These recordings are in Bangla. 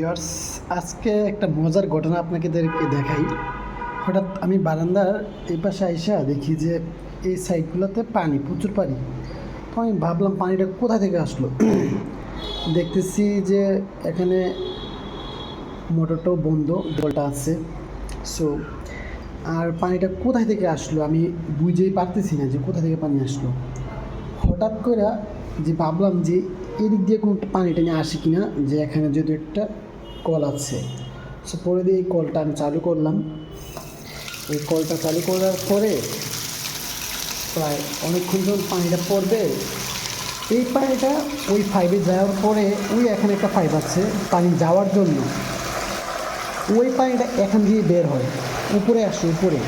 ভিউয়ার্স, আজকে একটা মজার ঘটনা আপনাদেরকে দেখাই। হঠাৎ আমি বারান্দার এই পাশে আইসা দেখি যে এই সাইডগুলোতে পানি, প্রচুর পানি। তো আমি ভাবলাম পানিটা কোথা থেকে আসলো? দেখতেছি যে এখানে মোটরটাও বন্ধ, জলটা আছে। সো আর পানিটা কোথায় থেকে আসলো আমি বুঝেই পারতেছি না যে কোথা থেকে পানি আসলো। হঠাৎ করে যে ভাবলাম যে এদিক দিয়ে কোনো পানি টানি আসে কি না যে এখানে যদি একটা কল আছে। সো পরে দিয়ে এই কলটা আমি চালু করলাম। এই কলটা চালু করার পরে প্রায় অনেকক্ষণ যখন পানিটা পড়বে। এই পানিটা ওই ফাইভে যাওয়ার পরে ওই এখানে একটা ফাইভ আছে, পানি যাওয়ার জন্য। ওই পানিটা এখান দিয়ে বের হয়, উপরে আসে, উপরে।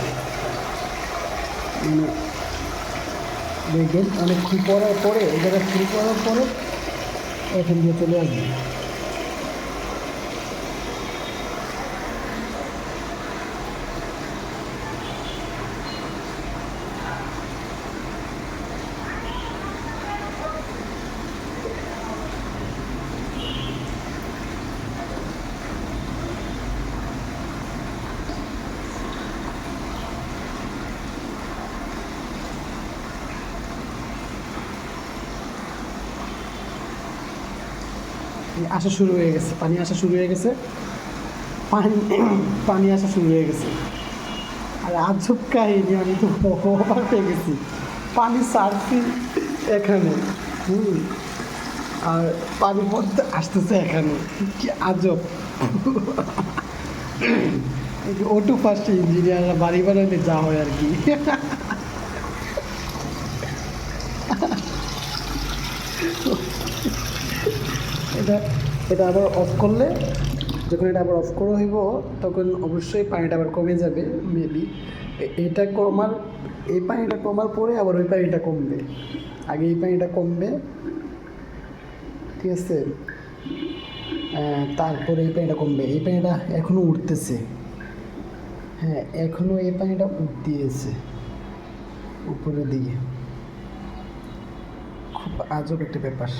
দেখবেন, অনেকক্ষণ পরার পরে, এই জায়গায় শুরু করার পরে এখান দিয়ে চলে আসবে। আসা শুরু হয়ে গেছে, পানি আসা শুরু হয়ে গেছে। পানি পানি আসা শুরু হয়ে গেছে। আর আজব কাহিনী, আমি তো অবাক হয়ে গেছি। পানি সারছি এখানে, হুম। আর পানি পড়তে আসতেছে এখানে, কি আজব। ওটু ফার্স্ট ইঞ্জিনিয়াররা বাড়ি বানালে যা হয় আর কি। এটা এটা আবার অফ করলে, যখন এটা আবার অফ করা হইব, তখন অবশ্যই পানিটা আবার কমে যাবে মেবি এটা কমার, এই পানিটা কমার পরে আবার ওই পানিটা কমবে। আগে এই পানিটা কমবে, ঠিক আছে? তারপরে এই পানিটা কমবে। এই পানিটা এখনও উঠতেছে। হ্যাঁ এখনও এই পানিটা উঠতেছে। উপরের দিকে। খুব আজব একটা ব্যাপার।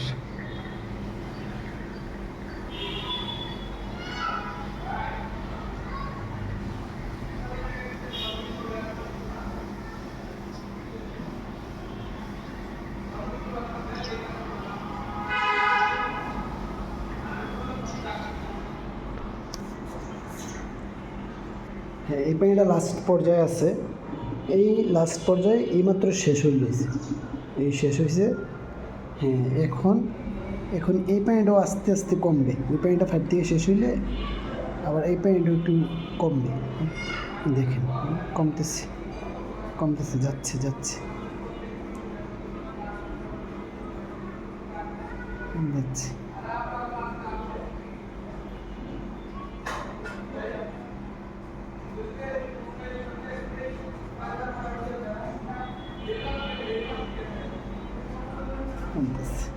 হ্যাঁ এই পানিটা লাস্ট পর্যায়ে আছে। এই লাস্ট পর্যায়ে এইমাত্র শেষ হয়ে গেছে। এই শেষ হয়েছে। হ্যাঁ এখন এখন এই পানিটাও আস্তে আস্তে কমবে। ওই পানিটা ফাইভ থেকে শেষ হইলে আবার এই পানিটাও একটু কমবে। দেখেন, কমতেছে কমতেছে, যাচ্ছে যাচ্ছে। যাচ্ছে। কমতেছে